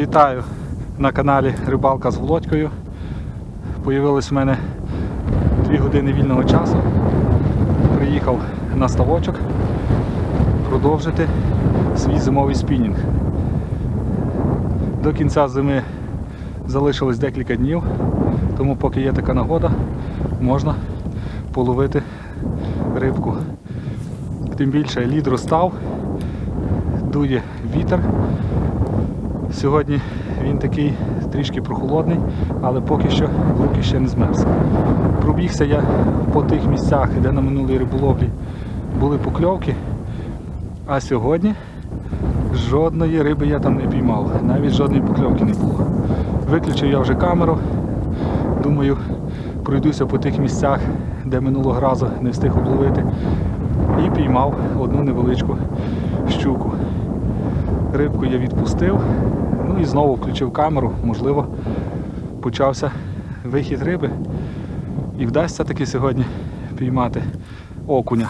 Вітаю на каналі Рибалка з Володькою. Появилось в мене 2 години вільного часу. Приїхав на ставочок продовжити свій зимовий спінінг. До кінця зими залишилось декілька днів, тому поки є така нагода, можна половити рибку. Тим більше лід розстав, дує вітер. Сьогодні він такий трішки прохолодний, але поки що руки ще не змерз. Пробігся я по тих місцях, де на минулій риболовлі були покльовки, а сьогодні жодної риби я там не піймав, навіть жодної покльовки не було. Виключив я вже камеру, думаю, пройдуся по тих місцях, де минулого разу не встиг обловити, і піймав одну невеличку щуку. Рибку я відпустив, і знову включив камеру, можливо, почався вихід риби. І вдасться таки сьогодні піймати окуня.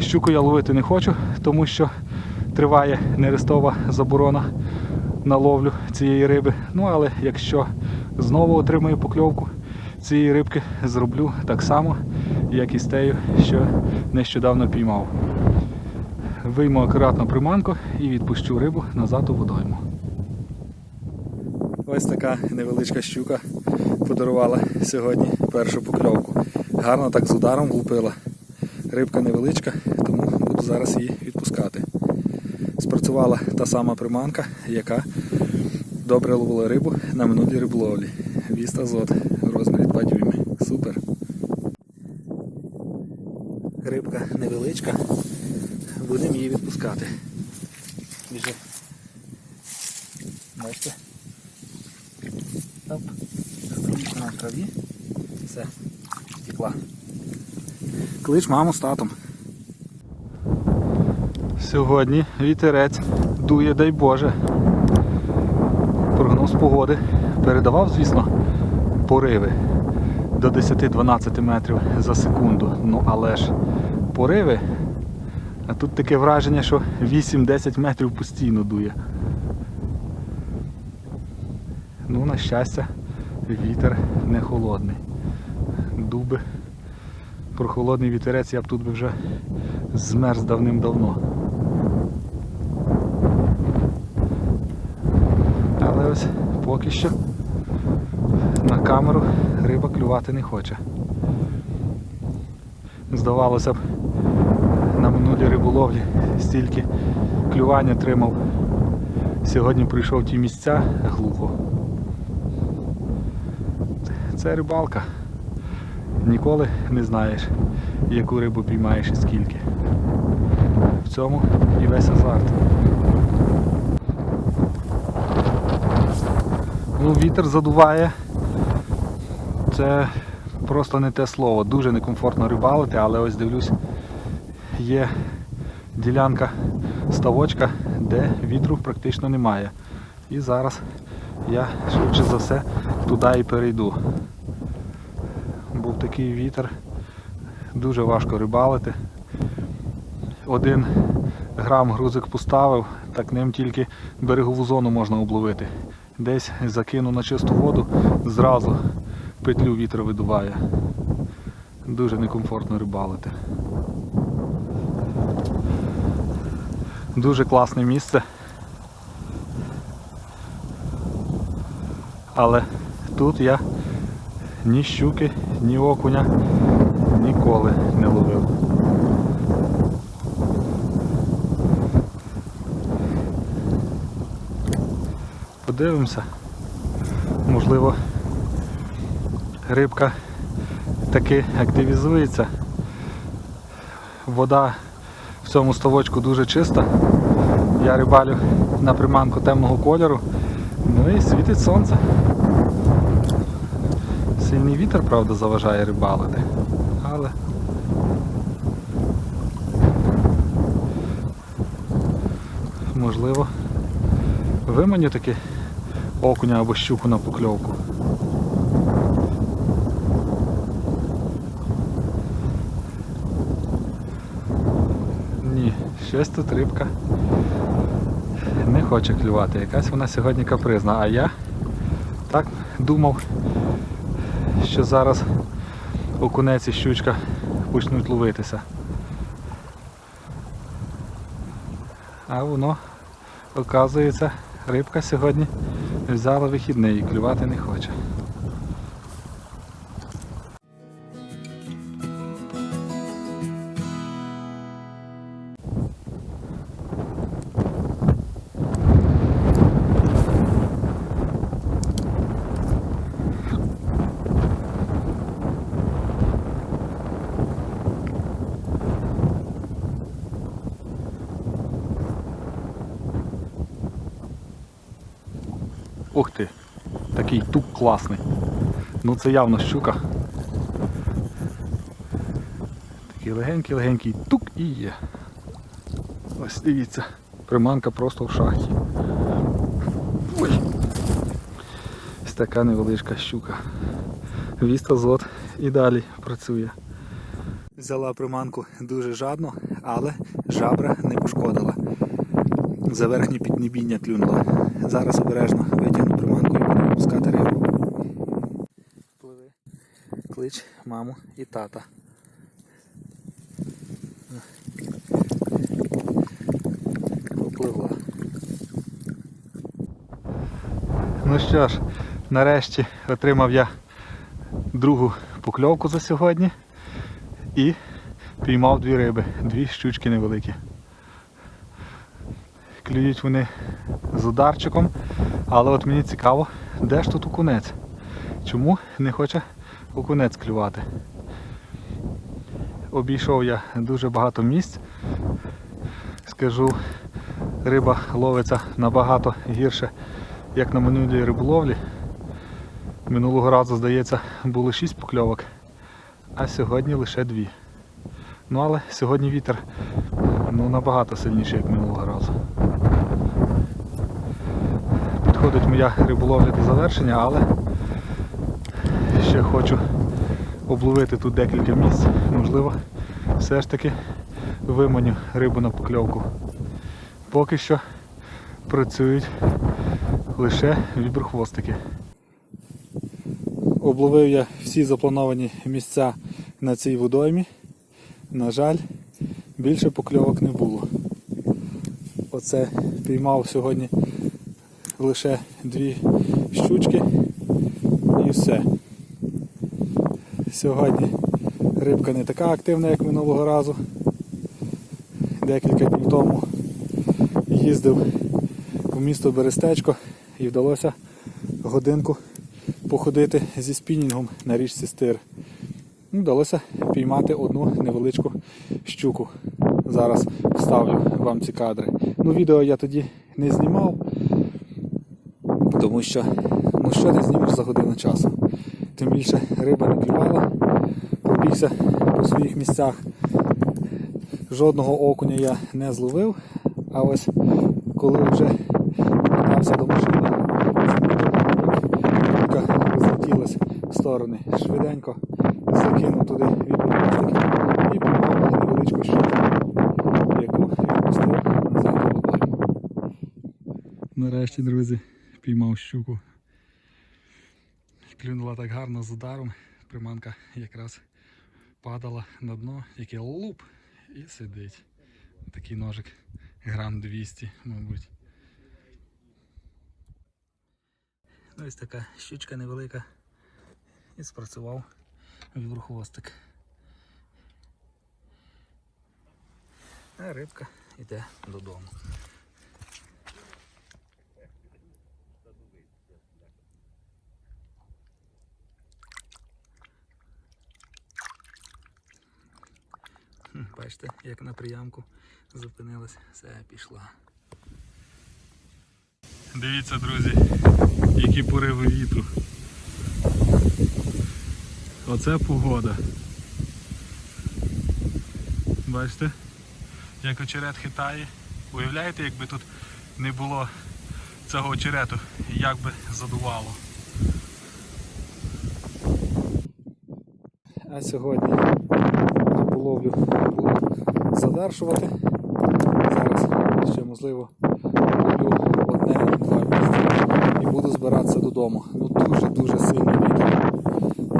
Щуку я ловити не хочу, тому що триває нерестова заборона на ловлю цієї риби. Ну але якщо знову отримаю покльовку цієї рибки, зроблю так само, як і з тею, що нещодавно піймав. Вийму акуратно приманку і відпущу рибу назад у водойму. Ось така невеличка щука подарувала сьогодні першу покльовку. Гарно так з ударом влупила. Рибка невеличка, тому буду зараз її відпускати. Спрацювала та сама приманка, яка добре ловила рибу на минулій риболовлі. Віст азот в розмірі 2 дюйми. Супер. Рибка невеличка. Будемо її відпускати. Біжи. Бачите? Оп. Струмка на траві. Все. Втекла. Клич маму з татом. Сьогодні вітерець дує, дай Боже. Прогноз погоди передавав, звісно, пориви до 10-12 метрів за секунду. Ну але ж пориви. А тут таке враження, що 8-10 метрів постійно дує. Ну, на щастя, вітер не холодний. Дуби. Прохолодний вітерець я б тут би вже змерз давним-давно. Але ось поки що на камеру риба клювати не хоче. Здавалося б, на минулій риболовлі стільки клювання тримав. Сьогодні прийшов ті місця глухо. Це рибалка. Ніколи не знаєш, яку рибу піймаєш і скільки. В цьому і весь азарт. Ну, вітер задуває. Це просто не те слово. Дуже некомфортно рибалити, але ось дивлюсь, є ділянка ставочка, де вітру практично немає. І зараз я швидше за все туди і перейду. Такий вітер, дуже важко рибалити. Один грам грузик поставив, так ним тільки берегову зону можна обловити. Десь закину на чисту воду, зразу петлю вітер видуває. Дуже некомфортно рибалити. Дуже класне місце. Але тут я ні щуки, ні окуня ніколи не ловив. Подивимося. Можливо, рибка таки активізується. Вода в цьому ставочку дуже чиста. Я рибалю на приманку темного кольору. Ну і світить сонце. Сильний вітер, правда, заважає рибалити. Але можливо виманю таки окуня або щуку на покльовку. Ні, щось тут рибка не хоче клювати. Якась вона сьогодні капризна. А я так думав, що зараз окунець і щучка почнуть ловитися. А воно, оказується, рибка сьогодні взяла вихідний і клювати не хоче. Класний. Ну це явно щука. Такий легенький-легенький тук і є. Ось дивіться, приманка просто в шахті. Ой. Ось така невеличка щука. Вістазот і далі працює. Взяла приманку дуже жадно, але жабра не пошкодила. За верхнє піднебіння клюнула. Зараз обережно витягну приманку і буду випускати рибу. Пливи. Клич маму і тата. Попливла. Ну що ж, нарешті отримав я другу покльовку за сьогодні і піймав дві риби, дві щучки невеликі. Клюють вони з ударчиком, але от мені цікаво, де ж тут окунець? Чому не хоче окунець клювати? Обійшов я дуже багато місць. Скажу, риба ловиться набагато гірше, як на минулій риболовлі. Минулого разу, здається, було 6 покльовок, а сьогодні лише 2. Ну але сьогодні вітер ну, набагато сильніший, як минулого разу. Підходить моя риболовля до завершення, але ще хочу обловити тут декілька місць. Можливо, все ж таки виманю рибу на покльовку. Поки що працюють лише віброхвостики. Обловив я всі заплановані місця на цій водоймі. На жаль, більше покльовок не було. Оце піймав сьогодні лише дві щучки і все. Сьогодні рибка не така активна, як минулого разу. Декілька днів тому їздив в місто Берестечко і вдалося годинку походити зі спінінгом на річці Стир. Вдалося піймати одну невеличку щуку. Зараз вставлю вам ці кадри. Ну, відео я тоді не знімав, тому що ну що ти знімеш за годину часу. Тим більше риба не клювала, пробігся по своїх місцях. Жодного окуня я не зловив, а ось коли вже вертався до машини, рибка розлетілась в сторони. Швиденько закинув туди віброхвостик і піймав невеличку щуку, яку відпустив назад у. Нарешті, друзі, піймав щуку. Клюнула так гарно з ударом. Приманка якраз падала на дно, яке луп і сидить. Такий ножик грам 200, мабуть. Ну, Ось така щучка невелика. І спрацював віброхвостик. А рибка йде додому. Хм, Бачите, як на приямку зупинилась, все пішла. Дивіться, друзі, які пориви вітру. Оце погода. Бачите, як очерет хитає. Уявляєте, якби тут не було цього очерету, як би задувало. А сьогодні риболовлю буду завершувати. Зараз ще можливо зроблю одне-два місця і буду збиратися додому. Ну дуже-дуже сильний вітер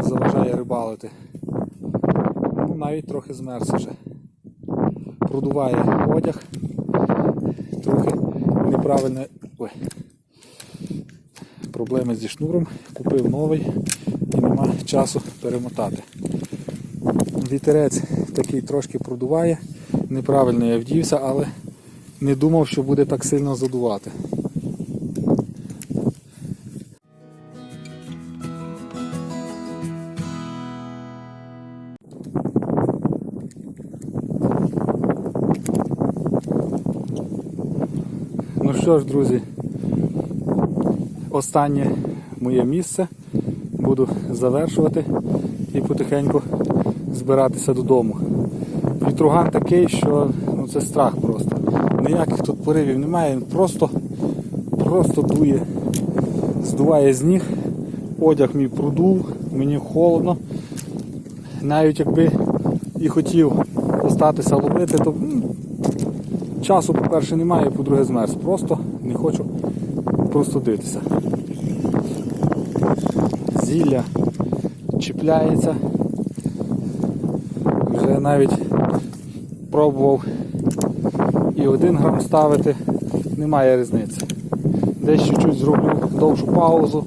заважає рибалити. Ну навіть трохи змерз вже. Продуває одяг, трохи неправильне. Ой. Проблеми зі шнуром, купив новий і нема часу перемотати. Вітерець такий трошки продуває, неправильно я вдівся, але не думав, що буде так сильно задувати. Ну що ж, друзі, останнє моє місце. Буду завершувати і потихеньку збиратися додому. Вітруган такий, що ну, це страх просто. Ніяких тут поривів немає, він просто, просто дує, здуває з ніг. Одяг мій продув, мені холодно. Навіть якби і хотів остатися ловити, то м, часу, по-перше, немає, по-друге, змерз. Просто не хочу простудитися. Зілля чіпляється. Навіть пробував і один грам ставити, немає різниці. Десь чуть-чуть зроблю довшу паузу,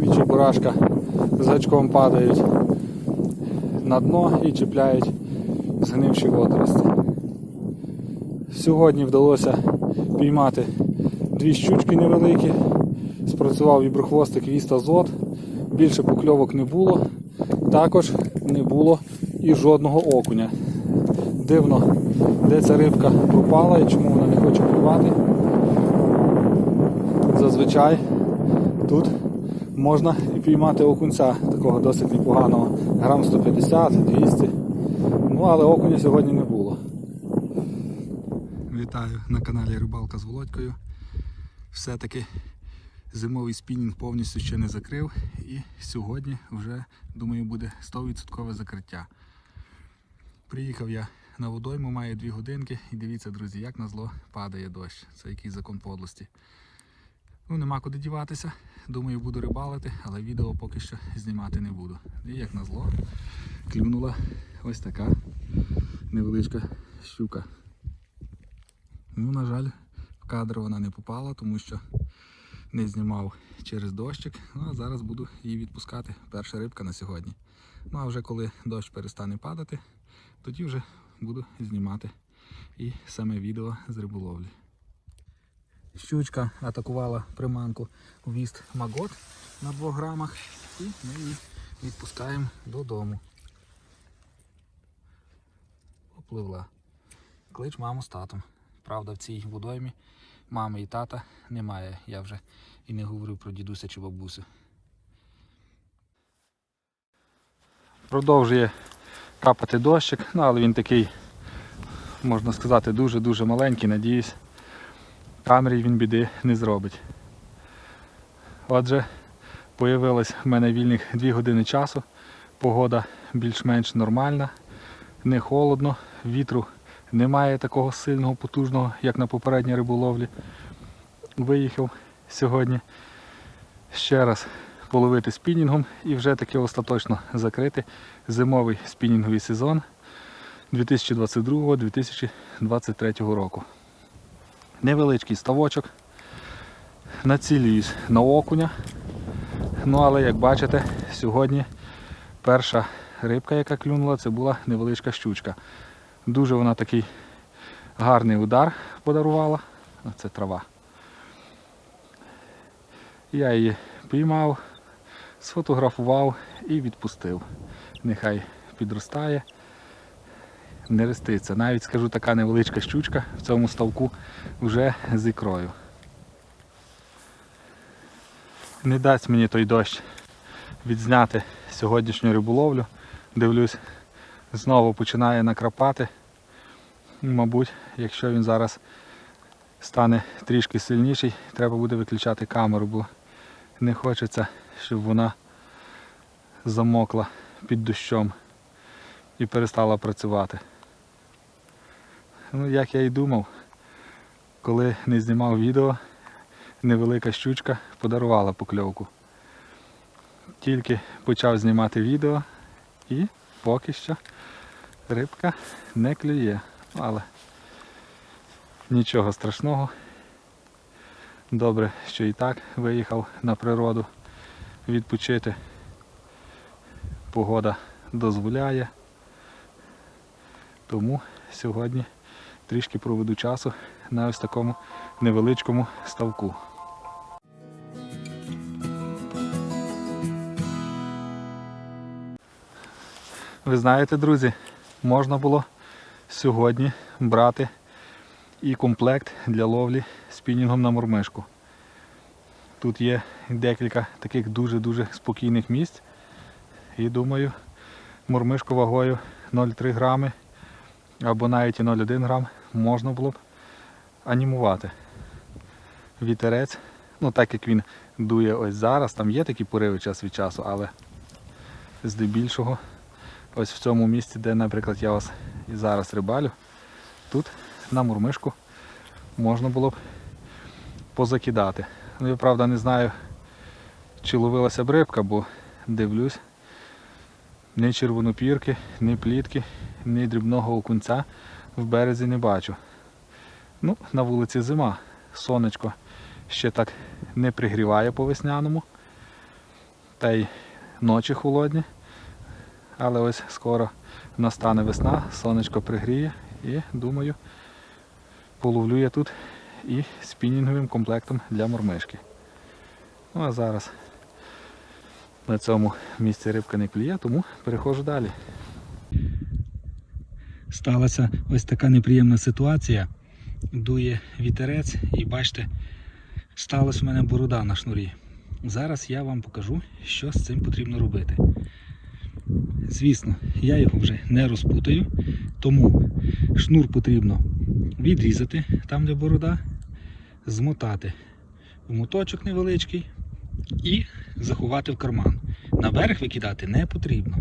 вічі бурашка з гачком падають на дно і чіпляють згнивші водорості. Сьогодні вдалося піймати дві щучки невеликі, спрацював віброхвостик віст азот, більше покльовок не було, також не було і жодного окуня. Дивно, де ця рибка пропала і чому вона не хоче клювати. Зазвичай тут можна і піймати окунця такого досить непоганого, грам 150-200. Ну але окуня сьогодні не було. Вітаю на каналі Рибалка з Володькою. Все-таки зимовий спінінг повністю ще не закрив і сьогодні вже, думаю, буде 100% закриття. Приїхав я на водойму, маю 2 годинки і дивіться, друзі, як на зло падає дощ. Це який закон подлості. Ну, нема куди діватися. Думаю, буду рибалити, але відео поки що знімати не буду. І як на зло, клюнула ось така невеличка щука. Ну, на жаль, в кадр вона не попала, тому що не знімав через дощик. Ну а зараз буду її відпускати. Перша рибка на сьогодні. Ну а вже коли дощ перестане падати, тоді вже буду знімати і саме відео з риболовлі. Щучка атакувала приманку віст Магот на 2 грамах і ми її відпускаємо додому. Попливла. Клич маму з татом. Правда, в цій водоймі мами і тата немає. Я вже і не говорю про дідуся чи бабусю. Продовжує капати дощик, ну але він такий, можна сказати, дуже-дуже маленький, надіюсь, камері він біди не зробить. Отже, появилось в мене вільних 2 години часу. Погода більш-менш нормальна, не холодно, вітру немає такого сильного, потужного, як на попередній риболовлі. Виїхав сьогодні ще раз половити спінінгом і вже таки остаточно закрити зимовий спінінговий сезон 2022-2023 року. Невеличкий ставочок. Націлююсь на окуня. Ну але як бачите, сьогодні перша рибка, яка клюнула, це була невеличка щучка. Дуже вона такий гарний удар подарувала. Це трава. Я її піймав, сфотографував і відпустив. Нехай підростає, не реститься. Навіть скажу, така невеличка щучка в цьому ставку вже з ікрою. Не дасть мені той дощ відзняти сьогоднішню риболовлю. Дивлюсь, знову починає накрапати. Мабуть, якщо він зараз стане трішки сильніший, треба буде виключати камеру, бо не хочеться, щоб вона замокла під дощом і перестала працювати. Ну, як я і думав, коли не знімав відео, невелика щучка подарувала покльовку. Тільки почав знімати відео і поки що рибка не клює. Але нічого страшного. Добре, що і так виїхав на природу відпочити. Погода дозволяє. Тому сьогодні трішки проведу часу на ось такому невеличкому ставку. Ви знаєте, друзі, можна було сьогодні брати і комплект для ловлі спінінгом на мормишку. Тут є декілька таких дуже-дуже спокійних місць. І думаю, мормишку вагою 0,3 грами або навіть і 0,1 грам можна було б анімувати. Вітерець, ну так як він дує ось зараз, там є такі пориви час від часу, але здебільшого ось в цьому місці, де, наприклад, я вас і зараз рибалю, тут на мурмишку можна було б позакидати. Ну, я правда не знаю, чи ловилася б рибка, бо дивлюсь, ні червонопірки, ні плітки, ні дрібного окунця в березі не бачу. Ну, на вулиці зима. Сонечко ще так не пригріває по весняному. Та й ночі холодні. Але ось скоро настане весна, сонечко пригріє і думаю, половлю я тут і спінінговим комплектом для мормишки. Ну а зараз на цьому місці рибка не клює, тому переходжу далі. Сталася ось така неприємна ситуація. Дує вітерець і бачите, сталася в мене борода на шнурі. Зараз я вам покажу, що з цим потрібно робити. Звісно, я його вже не розпутаю, тому шнур потрібно відрізати там, де борода, змотати в моточок невеличкий і заховати в карман. На берег викидати не потрібно.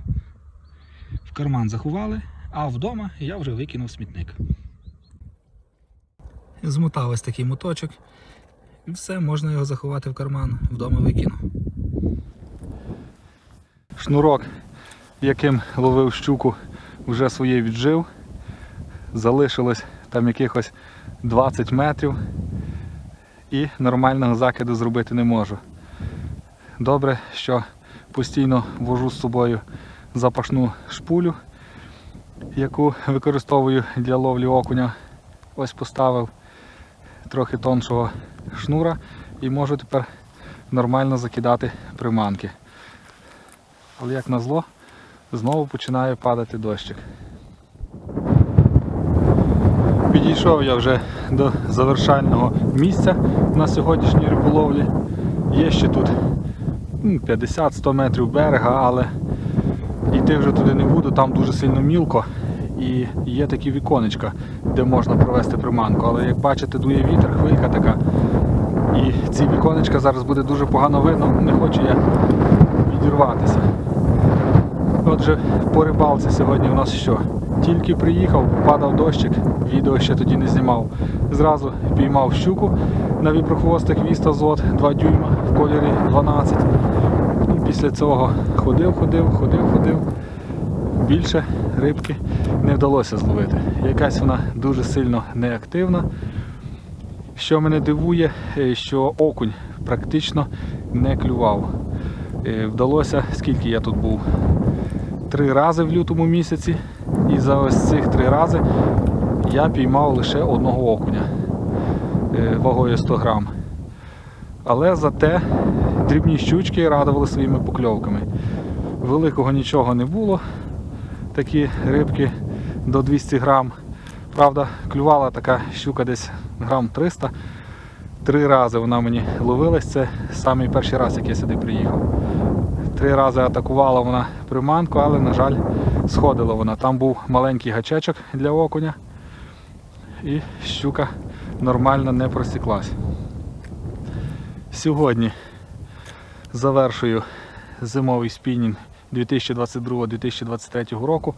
В карман заховали, а вдома я вже викинув смітник. Змотав ось такий моточок. І все, можна його заховати в карман, вдома викину. Шнурок, яким ловив щуку, вже своє віджив. Залишилось там якихось 20 метрів і нормального закиду зробити не можу. Добре, що постійно вожу з собою запашну шпулю, яку використовую для ловлі окуня. Ось поставив трохи тоншого шнура і можу тепер нормально закидати приманки. Але як назло, знову починає падати дощик. Підійшов я вже до завершального місця на сьогоднішній риболовлі. Є ще тут ну, 50-100 метрів берега, але йти вже туди не буду, там дуже сильно мілко і є такі віконечка, де можна провести приманку. Але як бачите, дує вітер, хвилька така. І ці віконечка зараз буде дуже погано видно, не хочу я відірватися. Отже, по рибалці сьогодні у нас що? Тільки приїхав, падав дощик, відео ще тоді не знімав. Зразу піймав щуку на віпрохвостик віста зот 2 дюйма в кольорі 12. І після цього ходив, ходив, ходив, ходив. Більше рибки не вдалося зловити. Якась вона дуже сильно неактивна. Що мене дивує, е, що окунь практично не клював. Е, Вдалося, скільки я тут був? Три рази в лютому місяці. І за ось цих три рази я піймав лише одного окуня е, вагою 100 грам. Але зате дрібні щучки радували своїми покльовками. Великого нічого не було. Такі рибки до 200 грам. Правда, клювала така щука десь грам 300. Три рази вона мені ловилась. Це самий перший раз, як я сюди приїхав. Три рази атакувала вона приманку, але, на жаль, сходила вона. Там був маленький гачечок для окуня. І щука нормально не просіклась. Сьогодні завершую зимовий спінінг 2022-2023 року.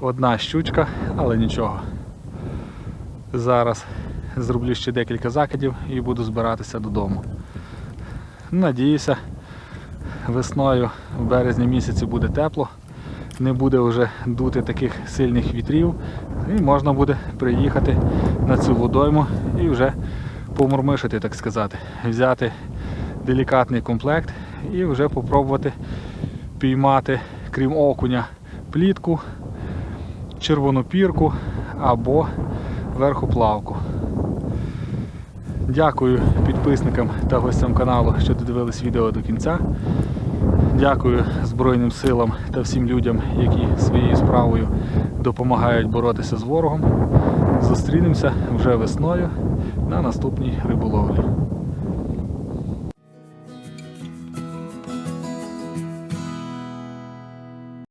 Одна щучка, але нічого. Зараз зроблю ще декілька закидів і буду збиратися додому. Надіюся, весною в березні місяці буде тепло, не буде вже дути таких сильних вітрів, і можна буде приїхати на цю водойму і вже помурмишити, так сказати, взяти делікатний комплект і вже попробувати піймати, крім окуня, плітку, червону пірку або верхоплавку. Дякую підписникам та гостям каналу, що додивились відео до кінця. Дякую Збройним силам та всім людям, які своєю справою допомагають боротися з ворогом. Зустрінемося вже весною на наступній риболовлі.